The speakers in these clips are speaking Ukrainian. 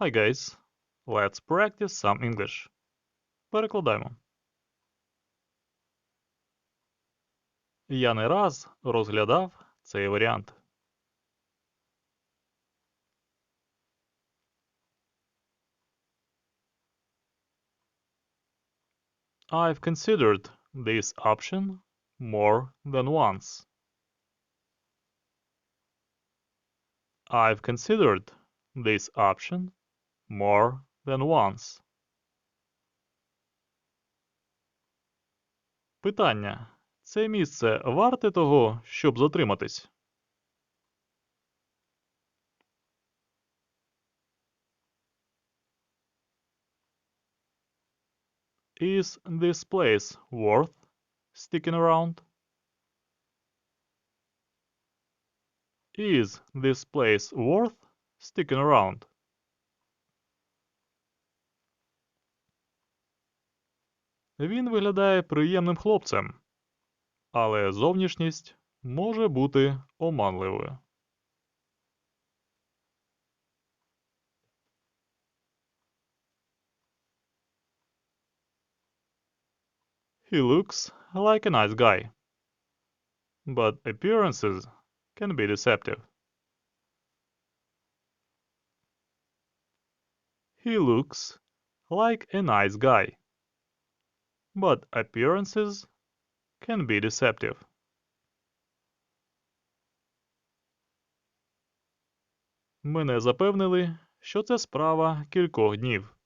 Hi guys, let's practice some English. Перекладаємо. Я не раз розглядав цей варіант. I've considered this option more than once. I've considered this option more than once. Питання. Це місце варте того, щоб затриматись? Is this place worth sticking around? Is this place worth sticking around? Він виглядає приємним хлопцем, але зовнішність може бути оманливою. He looks like a nice guy, but appearances can be deceptive. He looks like a nice guy, but appearances can be deceptive. Мене запевнили, що це справа кількох днів.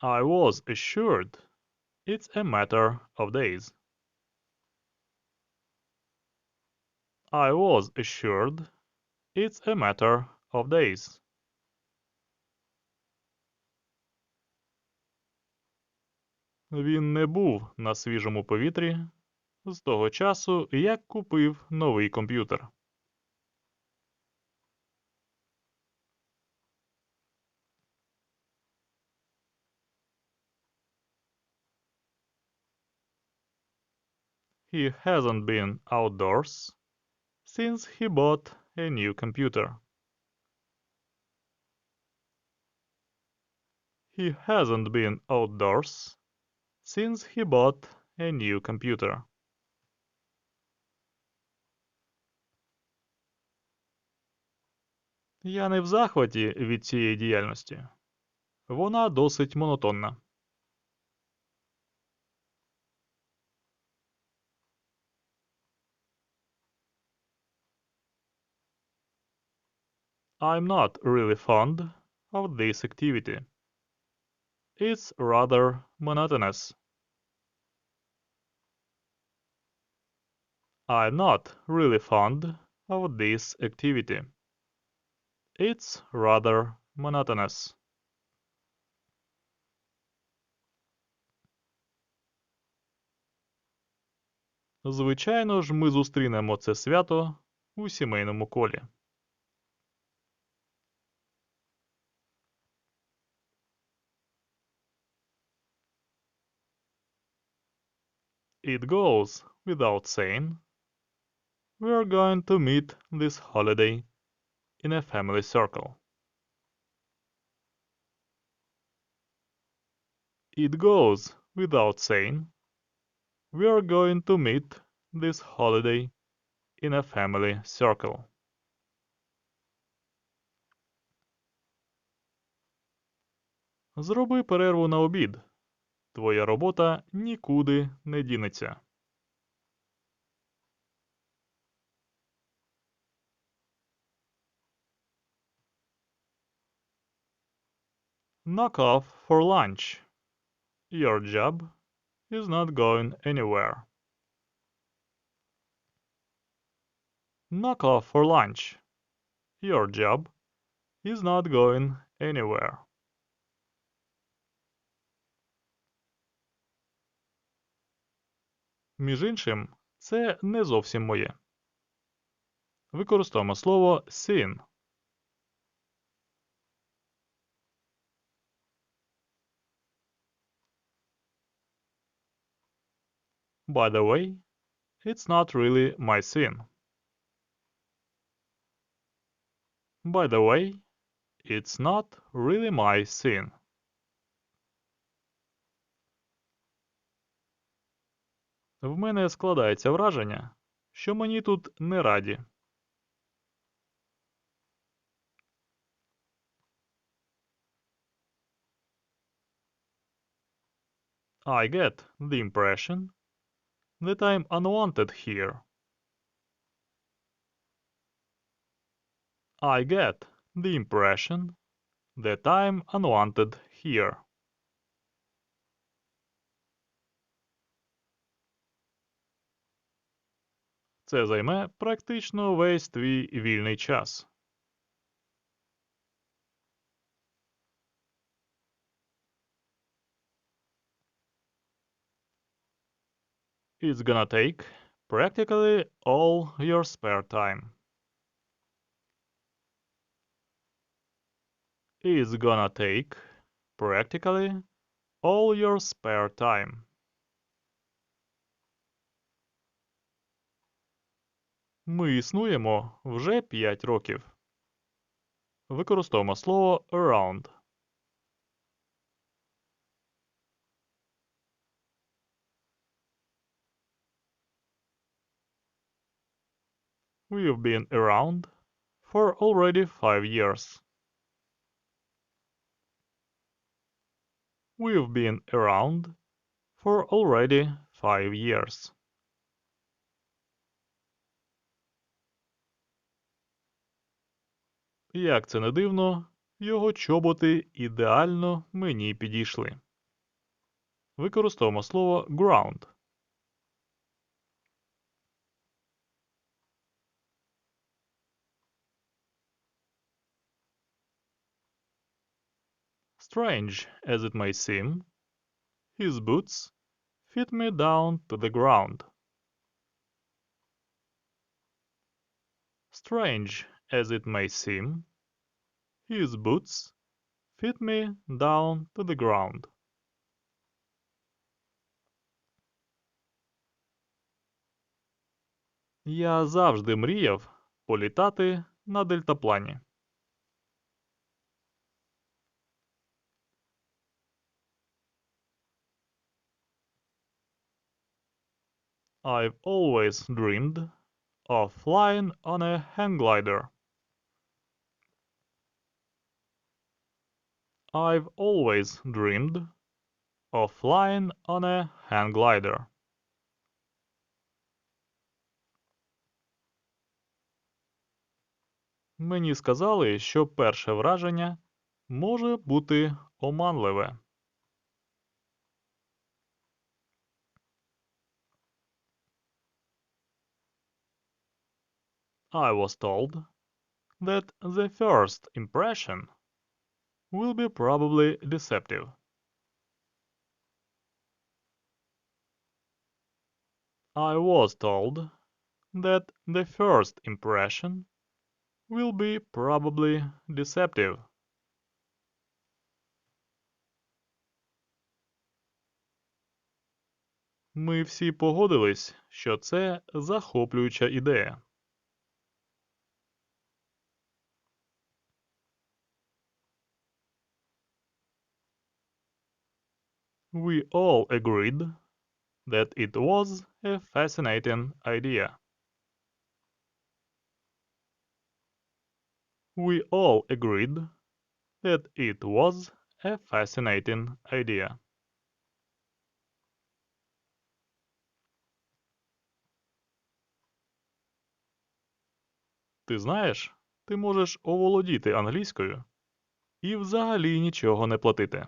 I was assured it's a matter of days. I was assured it's a matter of days. Він не був на свіжому повітрі з того часу, як купив новий комп'ютер. He hasn't been outdoors since he bought a new computer. He hasn't been outdoors since he bought a new computer. Я не в захваті від цієї діяльності. Вона досить монотонна. I'm not really fond of this activity. It's rather monotonous. I'm not really fond of this activity. It's rather monotonous. Звичайно ж, ми зустрінемо це свято у сімейному колі. It goes without saying we're going to meet this holiday in a family circle. It goes without saying we're going to meet this holiday in a family circle. Зроби перерву на обід. Твоя робота нікуди не дінеться. Knock off for lunch. Your job is not going anywhere. Knock off for lunch. Your job is not going anywhere. Між іншим, це не зовсім моє. Використовуємо слово sin. By the way, it's not really my sin. By the way, it's not really my sin. В мене складається враження, що мені тут не раді. I get the impression that I'm unwanted here. I get the impression that I'm unwanted here. Це займе практично весь твій вільний час. It's gonna take practically all your spare time. It's gonna take practically all your spare time. Ми існуємо вже 5 років. Використовуємо слово around. We've been around for already 5 years. We've been around for already 5 years. Як це не дивно, його чоботи ідеально мені підійшли. Використовуємо слово ground. Strange as it may seem, his boots fit me down to the ground. Strange as it may seem, his boots fit me down to the ground. Я завжди мріяв політати на дельтаплані. I've always dreamed of flying on a hang glider. I've always dreamed of flying on a hang glider. Мені сказали, що перше враження може бути оманливе. I was told that the first impression will be probably deceptive. I was told that the first impression will be probably deceptive. Ми всі погодились, що це захоплююча ідея. We all agreed that it was a fascinating idea. We all agreed that it was a fascinating idea. Ти знаєш, ти можеш оволодіти англійською і взагалі нічого не платити.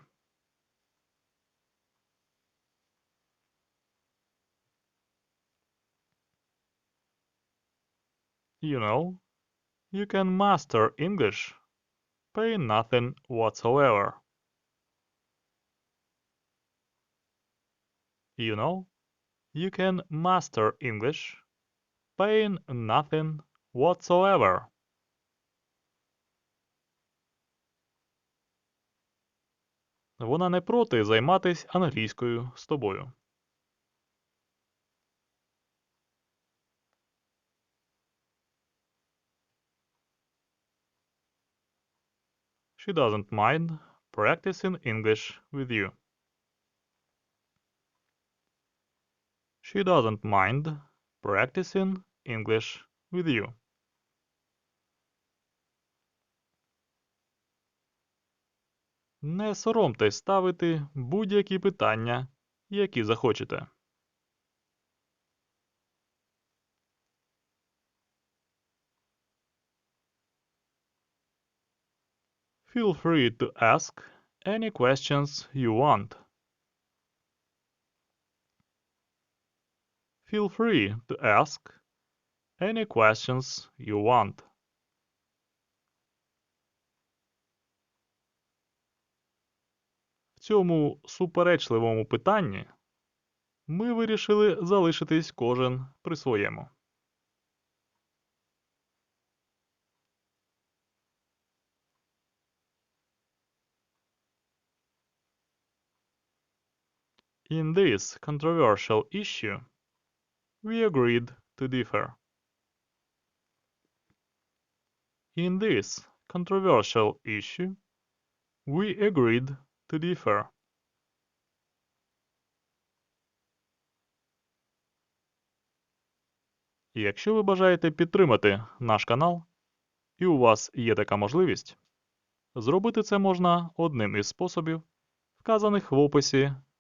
You know, you can master English paying nothing whatsoever. You know, you can master English paying nothing whatsoever. Вона не проти займатись англійською з тобою. She doesn't mind practicing English with you. She doesn't mind practicing English with you. Не соромтесь ставити будь-які питання, які захочете. Feel free to ask any questions you want. Feel free to ask any questions you want. В цьому суперечливому питанні ми вирішили залишитись кожен при своєму. In this controversial issue, we agreed to differ. In this controversial issue, we agreed to differ. Якщо ви бажаєте підтримати наш канал, і у вас є така можливість, зробити це можна одним із способів, вказаних в описі